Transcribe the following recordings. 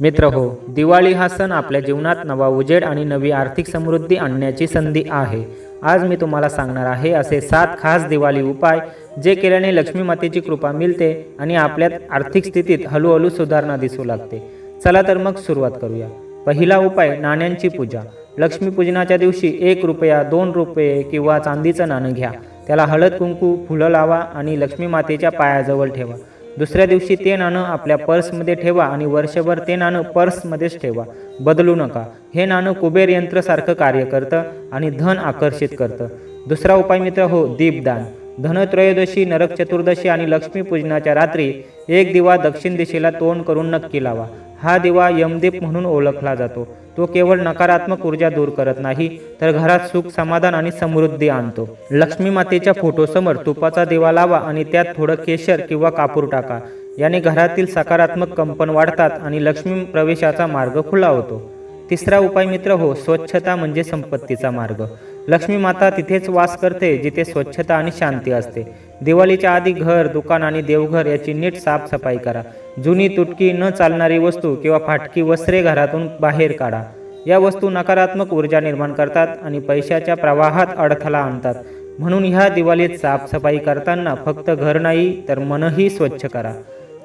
मित्र हो दिवाळी हा सण आपल्या जीवनात नवा उजेड आणि नवी आर्थिक समृद्धी आणण्याची संधी आहे. आज मी तुम्हाला सांगणार आहे असे सात खास दिवाळी उपाय जे केल्याने लक्ष्मी मातेची कृपा मिळते आणि आपल्यात आर्थिक स्थितीत हळूहळू सुधारणा दिसू लागते. चला तर मग सुरुवात करूया. पहिला उपाय नाण्यांची पूजा. लक्ष्मीपूजनाच्या दिवशी एक रुपया दोन रुपये किंवा चांदीचं नाणं घ्या. त्याला हळद कुंकू फुलं लावा आणि लक्ष्मी मातेच्या पायाजवळ ठेवा. दुसऱ्या दिवशी ते नाणं आपल्या पर्समध्ये ठेवा आणि वर्षभर ते नाणं पर्समध्येच ठेवा. बदलू नका. हे नाणं कुबेर यंत्रसारखं कार्य करतं आणि धन आकर्षित करतं. दुसरा उपाय मित्र हो दीपदान. धनत्रयोदशी नरक चतुर्दशी आणि लक्ष्मीपूजनाच्या रात्री एक दिवा दक्षिण दिशेला तोंड करून नक्की लावा. हा दिवा यमदीप म्हणून ओळखला जातो. तो केवळ नकारात्मक ऊर्जा दूर करत नाही तर घरात सुख समाधान आणि समृद्धी आणतो. लक्ष्मी मातेच्या फोटोसमोर तुपाचा दिवा लावा आणि त्यात थोडं केशर किंवा कापूर टाका. याने घरातील सकारात्मक कंपन वाढतात आणि लक्ष्मी प्रवेशाचा मार्ग खुला होतो. तिसरा उपाय मित्र हो स्वच्छता म्हणजे संपत्तीचा मार्ग. लक्ष्मी माता तिथेच वास करते जिथे स्वच्छता आणि शांती असते. दिवाळीच्या आधी घर दुकान आणि देवघर याची नीट साफसफाई करा. जुनी तुटकी न चालणारी वस्तू किंवा फाटकी वस्त्रे घरातून बाहेर काढा. या वस्तू नकारात्मक ऊर्जा निर्माण करतात आणि पैशाच्या प्रवाहात अडथळा आणतात. म्हणून ह्या दिवाळीत साफसफाई करताना फक्त घर नाही तर मनही स्वच्छ करा.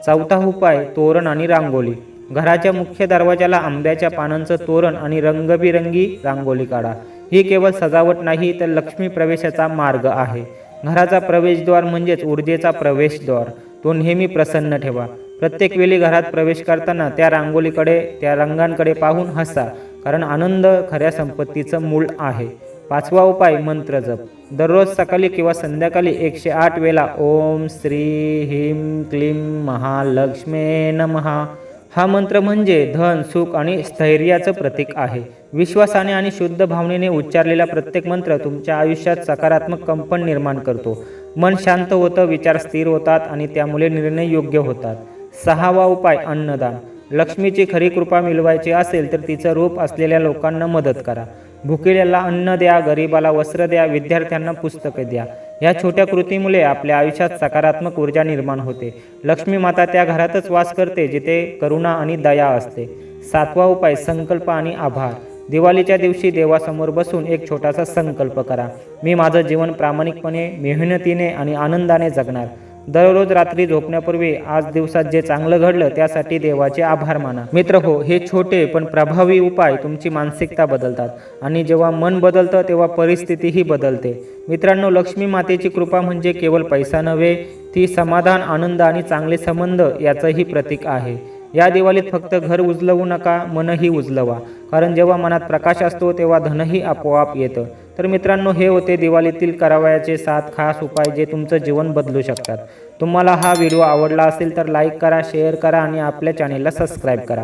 चौथा उपाय तोरण आणि रांगोळी. घराच्या मुख्य दरवाजाला आंब्याच्या पानांचं तोरण आणि रंगबिरंगी रांगोळी काढा. ही केवळ सजावट नाही तर लक्ष्मी प्रवेशाचा मार्ग आहे. घराचा प्रवेशद्वार म्हणजेच ऊर्जेचा प्रवेशद्वार. तो नेहमी प्रसन्न ठेवा. प्रत्येक वेळी घरात प्रवेश करताना त्या रांगोळीकडे त्या रंगांकडे पाहून हसा कारण आनंद खऱ्या संपत्तीचं मूळ आहे. पाचवा उपाय मंत्र जप. दररोज सकाळी किंवा संध्याकाळी एकशे आठ वेळा ओम श्री ह्रीम क्लीम महालक्ष्मे नमहा हा मंत्र म्हणजे धन सुख आणि स्थैर्याचं प्रतीक आहे. विश्वासाने आणि शुद्ध भावनेने उच्चारलेला प्रत्येक मंत्र तुमच्या आयुष्यात सकारात्मक कंपन निर्माण करतो. मन शांत होतं विचार स्थिर होतात आणि त्यामुळे निर्णय योग्य होतात. सहावा उपाय अन्नदान. लक्ष्मीची खरी कृपा मिळवायची असेल तर तिचं रूप असलेल्या लोकांना मदत करा. भुकेल्याला अन्न द्या गरीबाला वस्त्र द्या विद्यार्थ्यांना पुस्तकं द्या. या छोट्या कृतीमुळे आपल्या आयुष्यात सकारात्मक ऊर्जा निर्माण होते. लक्ष्मी माता त्या घरातच वास करते जिथे करुणा आणि दया असते. सातवा उपाय संकल्प आणि आभार. दिवाळीच्या दिवशी देवासमोर बसून एक छोटासा संकल्प करा. मी माझं जीवन प्रामाणिकपणे मेहनतीने आणि आनंदाने जगणार. दररोज रात्री झोपण्यापूर्वी आज दिवसात जे चांगलं घडलं त्यासाठी देवाचे आभार माना. मित्र हो हे छोटे पण प्रभावी उपाय तुमची मानसिकता बदलतात आणि जेव्हा मन बदलतं तेव्हा परिस्थितीही बदलते. मित्रांनो लक्ष्मी मातेची कृपा म्हणजे केवळ पैसा नव्हे ती समाधान आनंद आणि चांगले संबंध याचंही प्रतीक आहे. या दिवाळीत फक्त घर उजलवू नका मनही उजलवा. कारण जेव्हा मनात प्रकाश असतो तेव्हा धनही आपोआप येतं. तर मित्रांनो हे होते दिवाळीतील करावयाचे सात खास उपाय जे तुमचं जीवन बदलू शकतात. तुम्हाला हा व्हिडिओ आवडला असेल तर लाईक करा शेअर करा आणि आपल्या चॅनेलला सबस्क्राईब करा.